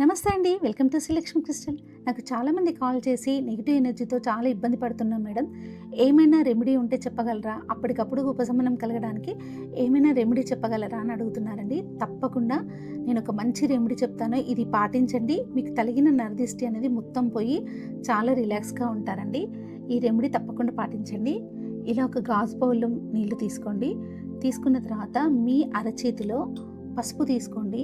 నమస్తే అండి. Welcome to Srilakshmi crystal. నాకు చాలామంది కాల్ చేసి నెగిటివ్ ఎనర్జీతో చాలా ఇబ్బంది పడుతున్నాం మేడం. ఏమైనా రెమెడీ ఉంటే చెప్పగలరా? అప్పటికప్పుడు ఉపశమనం కలగడానికి ఏమైనా రెమెడీ చెప్పగలరా అని అడుగుతున్నారండి. తప్పకుండా నేను ఒక మంచి రెమెడీ చెప్తాను. ఇది పాటించండి. మీకు తలిగిన నరదిష్టి అనేది మొత్తం పోయి చాలా రిలాక్స్గా ఉంటారండి. ఈ రెమెడీ తప్పకుండా పాటించండి. ఇలా ఒక గాజు బౌల్లో నీళ్ళు తీసుకోండి. తీసుకున్న తర్వాత మీ అరచేతిలో పసుపు తీసుకోండి.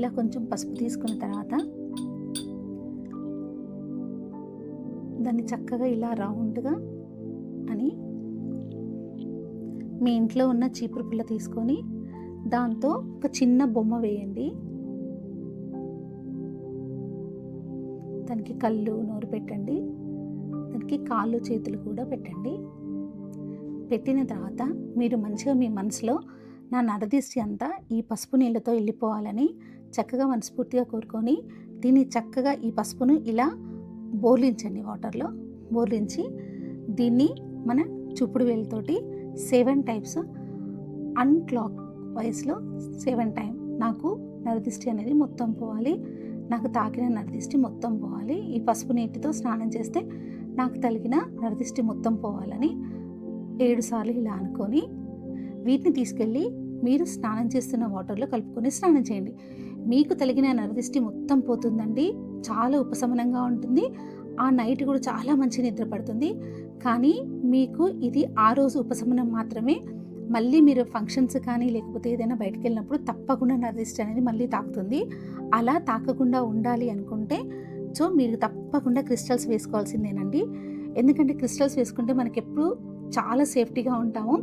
ఇలా కొంచెం పసుపు తీసుకున్న తర్వాత దాన్ని చక్కగా ఇలా రౌండ్గా అని మీ ఇంట్లో ఉన్న చీపురు పుల్ల తీసుకొని దాంతో ఒక చిన్న బొమ్మ వేయండి. దానికి కళ్ళు నోరు పెట్టండి. దానికి కాళ్ళు చేతులు కూడా పెట్టండి. పెట్టిన తర్వాత మీరు మంచిగా మీ మనసులో నా నరదిష్టి అంతా ఈ పసుపు నీళ్ళతో వెళ్ళిపోవాలని చక్కగా మనస్ఫూర్తిగా కోరుకొని దీన్ని చక్కగా ఈ పసుపును ఇలా బోర్లించండి వాటర్లో. బోర్లించి దీన్ని మన చూపుడు వేలుతోటి సెవెన్ టైప్స్ అన్క్లాక్ వైస్లో సెవెన్ టైం నాకు నరదిష్టి అనేది మొత్తం పోవాలి. నాకు తాకిన నరదిష్టి మొత్తం పోవాలి. ఈ పసుపు నీటితో స్నానం చేస్తే నాకు తగిలిన నరదిష్టి మొత్తం పోవాలని ఏడు సార్లు ఇలా అనుకొని వీటిని తీసుకెళ్ళి మీరు స్నానం చేస్తున్న వాటర్లో కలుపుకొని స్నానం చేయండి. మీకు తగిన నరదిష్టి మొత్తం పోతుందండి. చాలా ఉపశమనంగా ఉంటుంది. ఆ నైట్ కూడా చాలా మంచి నిద్ర పడుతుంది. కానీ మీకు ఇది ఆ రోజు ఉపశమనం మాత్రమే. మళ్ళీ మీరు ఫంక్షన్స్ కానీ లేకపోతే ఏదైనా బయటకు వెళ్ళినప్పుడు తప్పకుండా నరదిష్టి అనేది మళ్ళీ తాకుతుంది. అలా తాకకుండా ఉండాలి అనుకుంటే సో మీరు తప్పకుండా క్రిస్టల్స్ వేసుకోవాల్సిందేనండి. ఎందుకంటే క్రిస్టల్స్ వేసుకుంటే మనకి ఎప్పుడు చాలా సేఫ్టీగా ఉంటాము.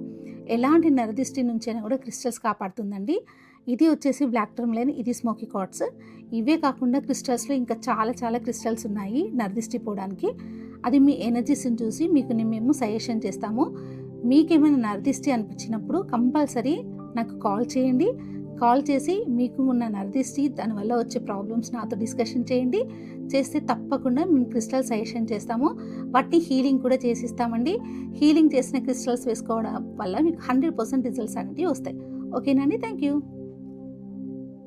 ఎలాంటి నరదిష్టి నుంచైనా కూడా క్రిస్టల్స్ కాపాడుతుందండి. ఇది వచ్చేసి బ్లాక్ టర్మ్లైన్ ఇది స్మోకీ కార్డ్స్ ఇవే కాకుండా క్రిస్టల్స్లో ఇంకా చాలా చాలా క్రిస్టల్స్ ఉన్నాయి నరదిష్టి పోవడానికి. అది మీ ఎనర్జీస్ని చూసి మీకు మేము సజెషన్ చేస్తాము. మీకేమైనా నరదిష్టి అనిపించినప్పుడు కంపల్సరీ నాకు కాల్ చేయండి. కాల్ చేసి మీకు ఉన్న నర్దిష్టి దానివల్ల వచ్చే ప్రాబ్లమ్స్ నాతో డిస్కషన్ చేయండి. చేస్తే తప్పకుండా మేము క్రిస్టల్ సజెషన్ చేస్తాము. వాటిని హీలింగ్ కూడా చేసిస్తామండి. హీలింగ్ చేసిన క్రిస్టల్స్ వేసుకోవడం వల్ల మీకు హండ్రెడ్ పర్సెంట్ రిజల్ట్స్ అనేవి వస్తాయి. ఓకేనండి థ్యాంక్ యూ.